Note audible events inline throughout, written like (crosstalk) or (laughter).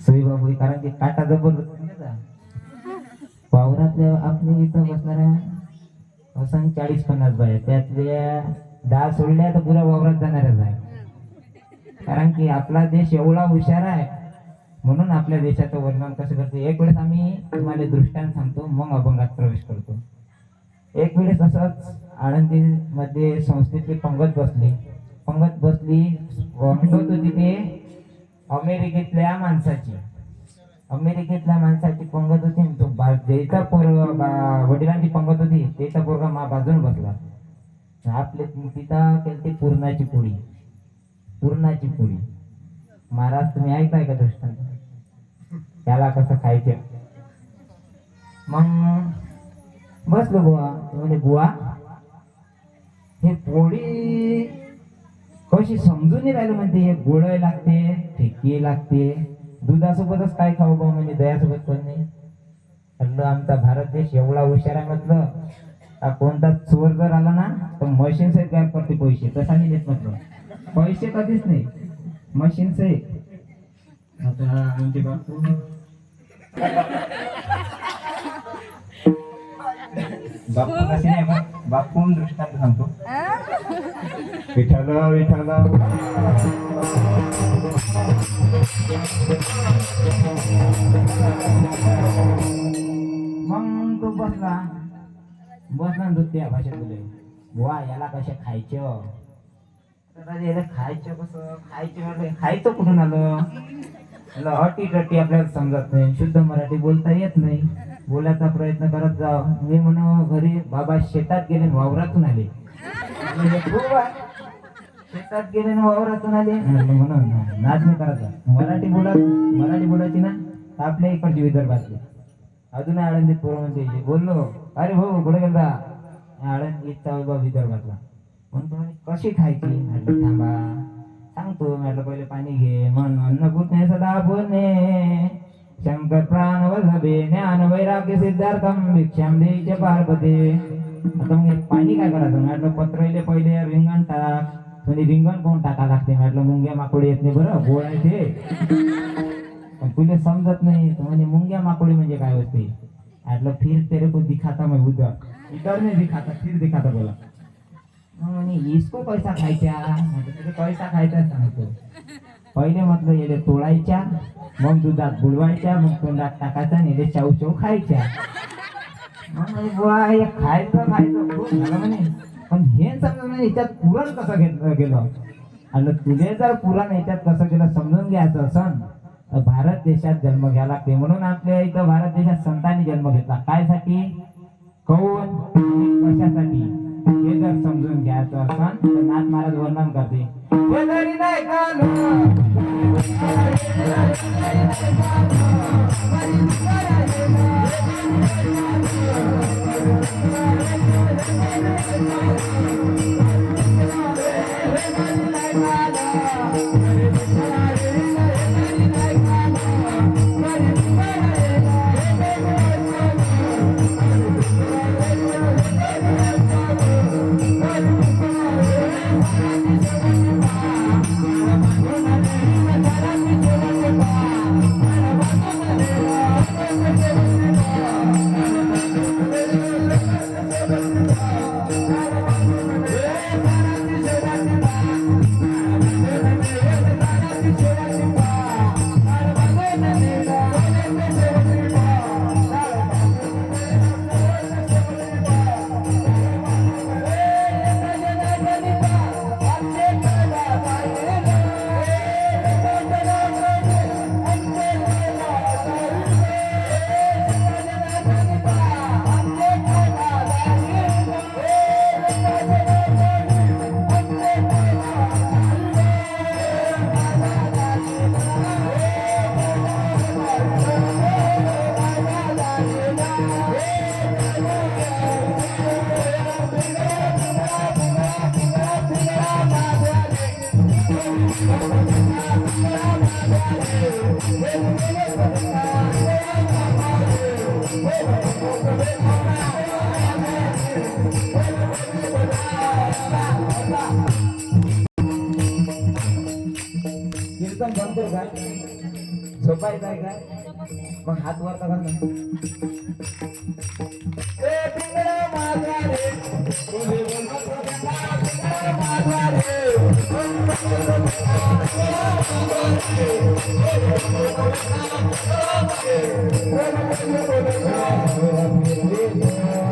सोयी बाबू कारण की काटा जबरदस्त वावरातल्या आपल्या इथं बसणाऱ्या असं चाळीस पन्नास बाय. त्यातल्या दहा सोडल्या तर पुऱ्या वावरात जाणाऱ्याच आहे. कारण की आपला देश एवढा हुशार आहे म्हणून आपल्या देशाचं वर्णन कसं करतो? एक वेळेस आम्ही तुम्हाला दृष्टांत सांगतो मग अभंगात प्रवेश करतो. एक वेळेस असंच आनंदीमध्ये संस्थेतली पंगत बसली. पंगत बसली तिथे अमेरिकेतल्या माणसाची. अमेरिकेतल्या माणसाची पंगत होती तो बा- ज्याचा पोरगा बा- वडिलांची पंगत होती. त्याचा पोरगा मा बाजून बसला. आपले पिता केली पूर्णाची पोळी. पूर्णाची पोळी. महाराज तुम्ही ऐकताय का दृष्टांत? त्याला कसं खायचं? मग बसलो बुवा. म्हणजे बुवा हे पोळी कशी समजून राहिलं म्हणते हे गोळ लागते ठेकी लागते. दुधासोबतच काय खाऊ बा म्हणजे दह्यासोबत पण नाही. म्हटलं आमचा भारत देश एवढा हुशार आहे म्हटलं. कोणता चोर जर आला ना तर मशीन सहित गायब करते पैसे. कसा नाही देत म्हटलं. पैसे कधीच नाही. मशीन सहित. आता आमचे बापू. बापू कसे नाही बा बापू दृष्टांत सांगतो. विठ्ठल विठ्ठल. मग तो बसला. बसला आणि तो त्या भाषेत बोले बुवा याला कशा खायचं तर आता याला खायचं कसं? खायचं म्हटलं खायचं कुठून आलं? त्याला अटी आपल्याला समजत नाही. शुद्ध मराठी बोलता येत नाही. बोलायचा प्रयत्न करत जाव मी म्हणू घरी बाबा शेतात गेले वावरातून आले. शेतात गेले वावरातून आले. म्हणून नाच नाही करायचा मराठी बोला मराठी बोलायची ना आपल्या इकडची विदर्भातली. अजून आळंदीत पोरं म्हणते बोललो. अरे हो कुठे गेला आळंदीत बाबा विदर्भातला. म्हणतो कशी खायची? थांबा. सांगतो म्हटलं पहिले पाणी घे. मन अन्नपूर्णे सदा पुणे शंकर प्राण वल्लभे ज्ञान वैराग्य सिद्धार्थम भिक्षाम देईचे पार्वते. आता मग पाणी काय करायचं? म्हटलं पत्रले पहिले रिंगण टाक म्हणजे रिंगण कोण टाका लागते? म्हटलं मुंग्या माकोडी येत नाही बरं बोळायचे आहे तुला समजत नाही म्हणजे मुंग्या माकोडी म्हणजे काय होते? म्हटलं फिर तेरे को दिखाता मैं उधर. इधर नाही दिखाता फिर दिखाता बोला. म्हणे इसको पैसा खायच्या म्हटलं पैसा खायचा सांगतो पहिले म्हटलं येले तोडायच्या मग दुधात बुडवायच्या मग तोंडात टाकायचा आणि येले चाऊ चाव खायच्या मग बुवा हे खायचं खायचं खूप झालं म्हणे. पण हे समजून म्हणे याच्यात पुरण कसं घेतलं गेलं? आणि तुझे जर पुरण याच्यात कसं गेलं समजून घ्यायचं असन तर भारत देशात जन्म घ्यावा लागते. म्हणून आपल्या इथं भारत देशात संतांनी जन्म घेतला. काय साठी कौन? कशासाठी? हे जर समजून तर नाथ महाराज वर्णन करते "हे जरी कीर्तन बंद करू का? झोपायचं आहे का? मग हात वर करा ना. ए, माझा रे, तुझे बोलतो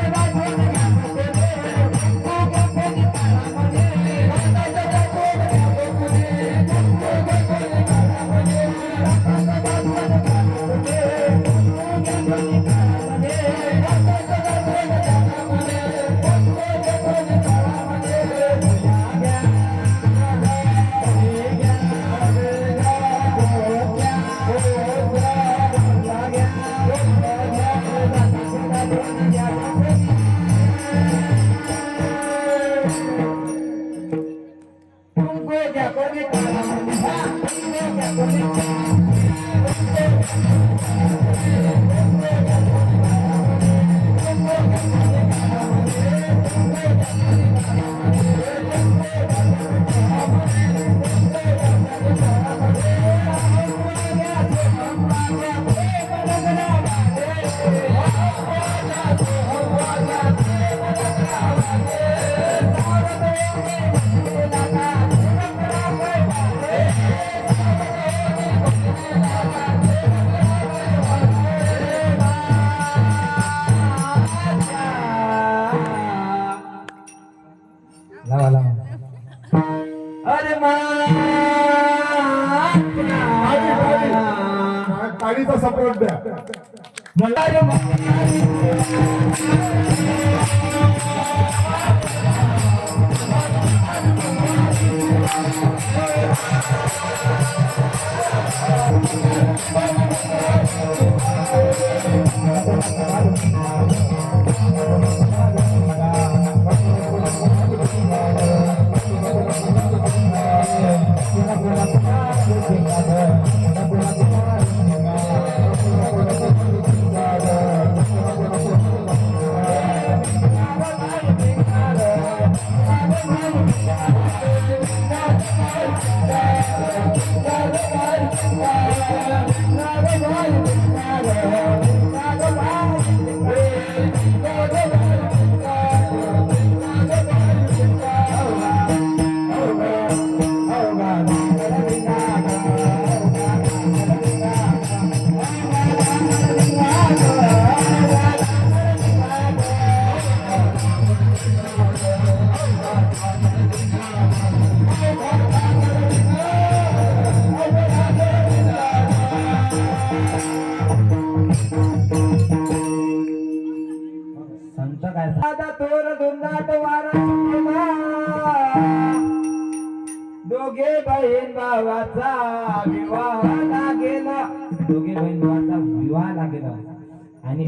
मा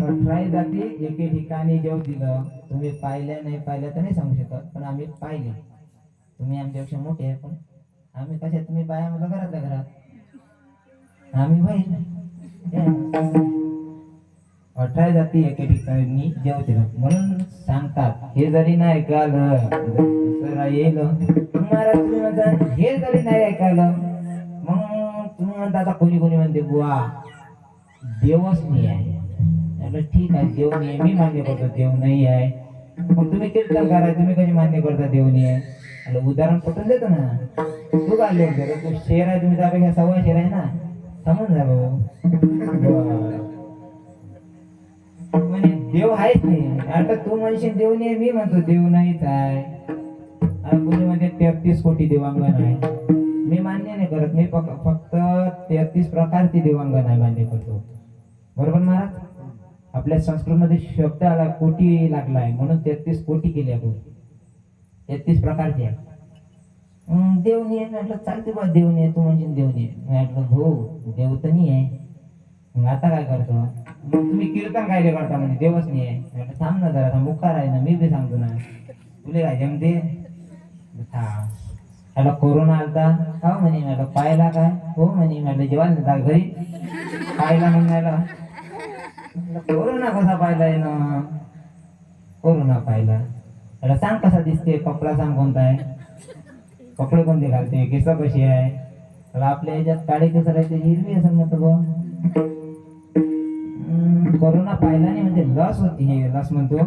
अठराही जाती एके ठिकाणी जेव दिलं. तुम्ही पाहिल्या नाही पाहिल्या तर नाही सांगू शकत. पण आम्ही पाहिले. तुम्ही आमच्यापेक्षा मोठे आहे पण आम्ही कशा तुम्ही बाया मला घरातल्या घरात. आम्ही बहीण अठरा जाती एके ठिकाणी जेवतील म्हणून सांगतात हे जरी नाही ऐकालं येईल. महाराज तुम्ही हे जरी नाही ऐकालं मग तुम्ही म्हणता आता कोणी कोणी म्हणते बुवा देवच नाही आहे. म्हणलं ठीक आहे देव नेहमी मी मान्य करतो देव नाही आहे. मग तुम्ही कीर्तन आहे? तुम्ही कधी मान्य करता देव नाही आहे उदाहरण पटून देतो ना. तू काय लेख देतो तू शेर आहे तुम्ही त्यापेक्षा सव्वा शेर आहे ना. समजून जा भाऊ? म्हणजे देव आहेच नाही. आता तू म्हणशील देव नाही मी म्हणतो देव नाहीच आहे. आणि कोणी म्हणते तेहतीस कोटी देवांगण आहे? मी मान्य नाही करत. मी फक्त तेहतीस प्रकारची देवांगण आहे मान्य करतो. बरोबर महाराज? आपल्या संस्कृतमध्ये शब्द आला कोटी आहे. म्हणून तेहतीस कोटी केली आपण. तेहतीस प्रकारचे आहे देवनी देव नाही आहे म्हटलं चालते बा देव नाही आहे. तू म्हणशील देव नाही आहे. म्हटलं हो देव तर नाही आहे. मग आता काय करतो? मग तुम्ही कीर्तन काय करता म्हणजे देवच नाही आहे. म्हटलं थांब ना जरा मुखार आहे ना मी बी सांगतो ना. तुले काय जमते? थांब. त्याला कोरोना आलता. का म्हणे मला पाहिला काय? हो म्हणे म्हटलं जेवण नव्हता घरी. पाहिला म्हणायला कोरोना कसा पाहिलाय ना? कोरोना पाहिला. त्याला सांग कसा दिसते कपडा सांग कोणता आहे? कपडे कोणते घालते केस कशी आहे? त्याला आपल्या याच्यात काळे केस राहते हिरवी असं म्हणतो बुवा. कोरोना पाहिला नाही म्हणजे लस होती हे लस म्हणतो.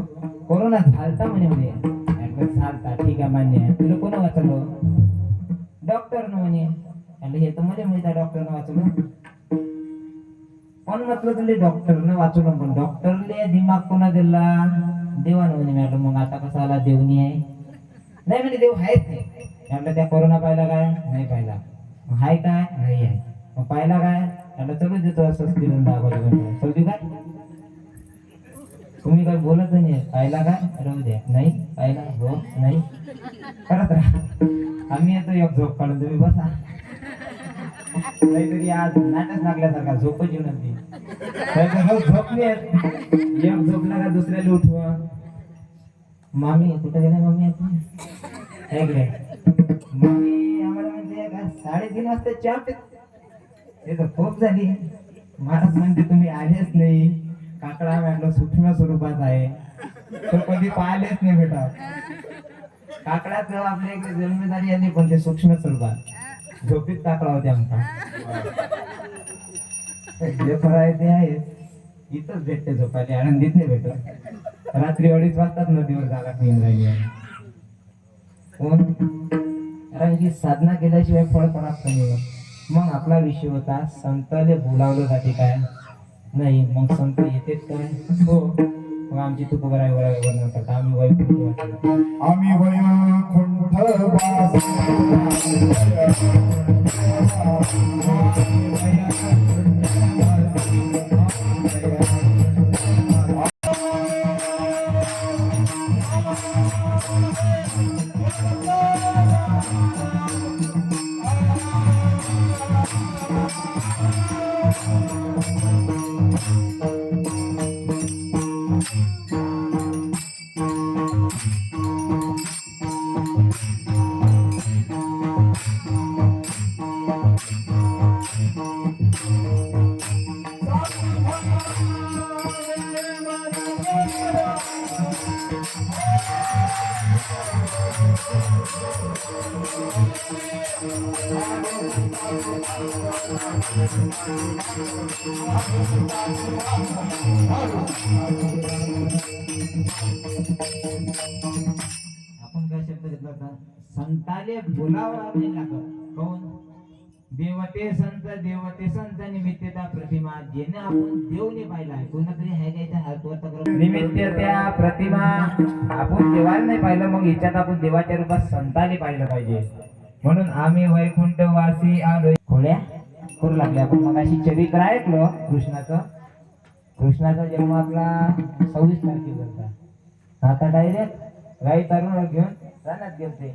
कोरोना झालता म्हणे म्हणे. म्हटलं, झालता ठीक आहे मान्य आहे. तुला कोण वाचलो डॉक्टर म्हणे. आणि हे तर मध्ये माहीत आहे डॉक्टरनं वाचलं पण म्हटलं तुला डॉक्टरनं वाचून पण डॉक्टरले दिमाग कोणा दिला? देवानं म्हणे मॅडम मग आता कसा आला? देवनी आहे. नाही म्हणजे देव आहेच नाही म्हटलं त्या कोरोना पाहिला काय? नाही पाहिला. मग हाय काय? नाही आहे. मग पाहिला काय? म्हटलं चलू देतो असं फिरून दाखवलं चलू काय तुम्ही काय बोलत नाही पाहिला काय राहू द्या. नाही? पाहिला? हो? नाही? करत राहा. आम्ही येतो एक झोप काढून तुम्ही बसा. काहीतरी आज नाटक लागल्यासारखा झोपच येऊ झोप नाही झोपले एक झोपला का दुसऱ्याला उठवा. मामी कुठे गेला मामी आता? इकडे. आम्हाला म्हणते का साडेतीन वाजता चहा पित हे तर खूप झाली. महाराज म्हणते तुम्ही आलेच नाही. काकडा म्हटलं सूक्ष्म स्वरूपात आहे. तो कधी पाहिलेच नाही बेटा. काकडाच आपल्या इकडे जन्मदारी आली पण ते सूक्ष्म स्वरूपात. झोपीत टाकला होता आमचा जे फळ आहे ते आहे. इथंच भेटते झोपायला. आनंदीत नाही भेटत रात्री अडीच वाजताच नदीवर झाला क्लीन राहिली कोण? कारण की साधना केल्याशिवाय फळ प्राप्त नाही मग आपला विषय होता संतले बोलावलं जाते काय? नाही मग संत येतेच काय? हो. मग आमची तुकोबराय वराय वर्णन करता. आम्ही वय आम्ही वय खुंट आपण काय शब्द घेतला होता? संताले बोलावा नाही लागत कोण? देवते संत देवते संत निमित्त प्रतिमा ज्याने आपण देवने पाहिला कोणातरी आहे का इथे? हात वर तर करू. निमित्त त्या प्रतिमा आपण देवाला नाही पाहिलं मग याच्यात आपण देवाच्या रूपात संताने पाहिलं पाहिजे. म्हणून आम्ही वैकुंठ वासी आलो खोड्या करू लागले. आपण मग अशी चरित्र ऐकलं कृष्णाचं. कृष्णाचा जन्म आपला सव्वीस तारखेपर्यंत आता डायरेक्ट गाई तारून घेऊन रानात गेलते.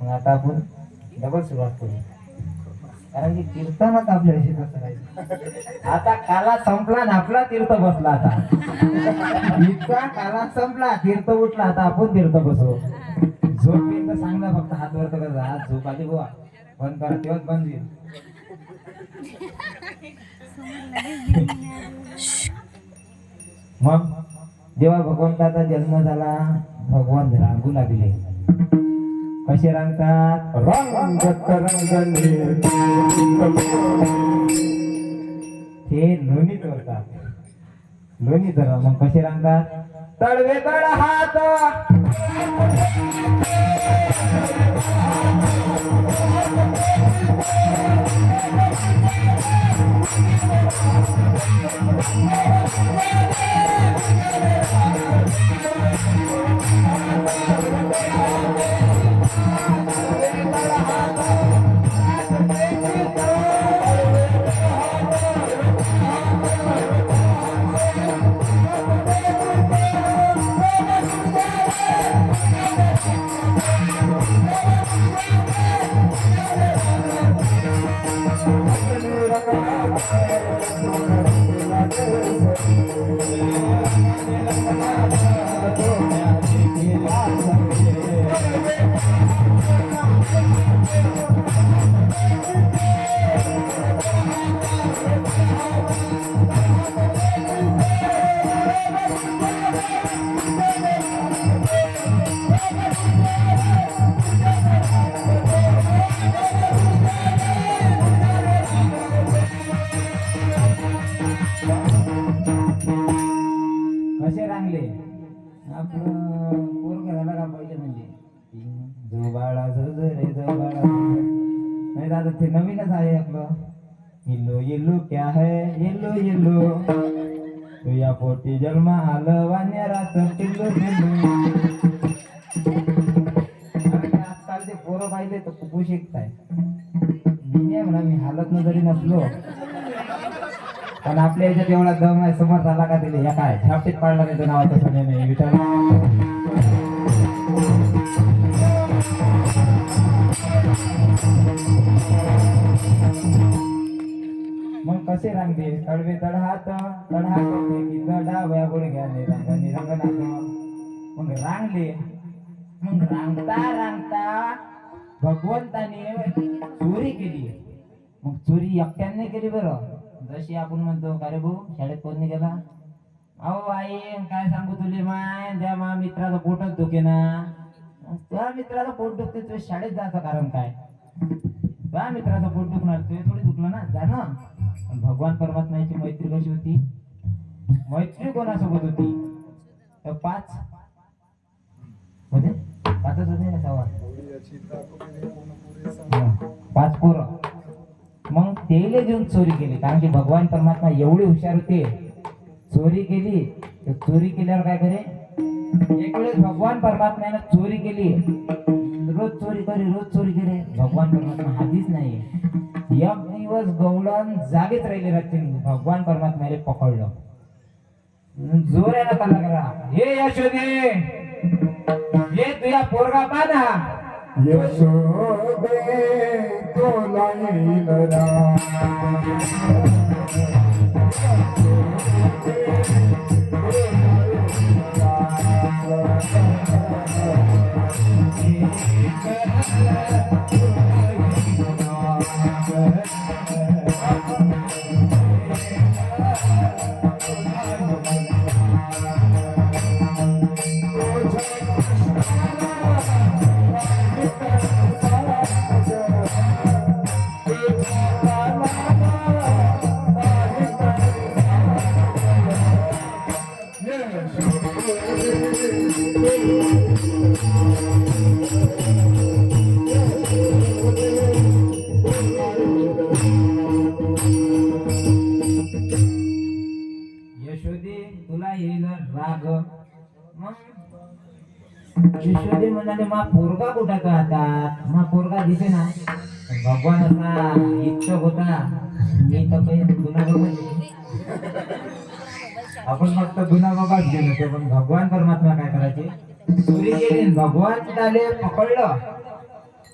मग आता आपण डबल सुरुवात करू. कारण की कीर्तनच आपल्या विषयी कसं राहील आता काला संपला ना आपला तीर्थ बसला आता. इतका काला संपला तीर्थ उठला आता आपण तीर्थ बसू. झोप येईल तर सांगला फक्त हात वर कर. हात झोप आली बुवा. बंद करा तेव्हाच बंद होईल. मग जेव्हा भगवंताचा जन्म झाला भगवान रांगू लागले. कसे रांगतात? रंगत रंगले ते लोणी धरतात लोणी धरा मग कसे रांगतात? तळवे तळ हात. कसे पोटी जन्म आलं वान्याराचं टिल्लो आजकाल ते पोरं पाहिले तर खूप शिकताय मी म्हणा मी हालत न जरी नसलो. पण आपल्या याच्यात एवढा दम आहे समोर झाला का दिले या काय छापटीत पाडला नाही तो नावाचा सगळे नाही विचार मग कसे रांगते? तळहात तळहात की डाव्या गुडघ्याने रंगाने निरंग मग रांगले. मग रांगता रांगता भगवंताने चोरी केली. मग चोरी एकट्याने केली बरं. जशी आपण म्हणतो का रे भाऊ शाळेत कोण नाही गेला अहो आई काय सांगू तुले माय? त्या मा मित्राचं पोटच दुखे ना. त्या मित्राचं पोट दुखते तुझ्या शाळेत जायचं कारण काय? त्या मित्राचं पोट दुखणार तुझे थोडी दुखलं ना जा ना. पण भगवान परमात्म्याची मैत्री कशी होती? मैत्री कोणासोबत होती? तर पाच. होते? पाचच होते ना सवा पाच पोरं. मग तेले घेऊन चोरी केली कारण की भगवान परमात्मा एवढे हुशार होते. चोरी केली तर चोरी केल्यावर काय करे? एक वेळेस भगवान परमात्म्यानं चोरी केली. रोज चोरी करे रोज चोरी करे भगवान परमात्मा हातीच नाही. एक दिवस गवळण जागेच राहिले रात्री भगवान परमात्म्याने पकडलं. जोरानं कल्ला करा हे यशोदे हे तुझ्या पोरगा पाना. यशोदे तुला येईल राम. (laughs) तुझ्या मी तर काही गुन्हा आपण फक्त गुन्हा बाबाच गेलो होतो पण भगवान परमात्मा काय करायचे? चोरी भगवान त्याले पकडलं.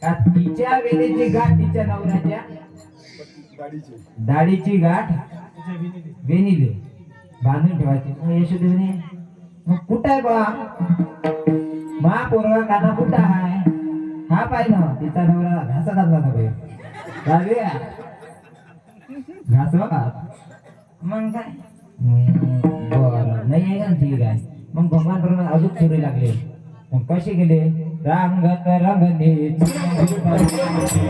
का तिच्या वेळेची गाठ तिच्या नवऱ्याच्या दाढीची. गाठ वेणीले. बांधून ठेवायची. मग यशोदेवीने मग कुठं आहे बा मा पोरगा काना कुठं आहे? हा ना तिचा नवरा घासा घातला ना बाई. घासवा मग काय? बरं. नाही आहे ना ठीक आहे. मग भगवान प्रमाणे अजून चोरी लागले. मग कसे गेले? रांगत रंगने कशी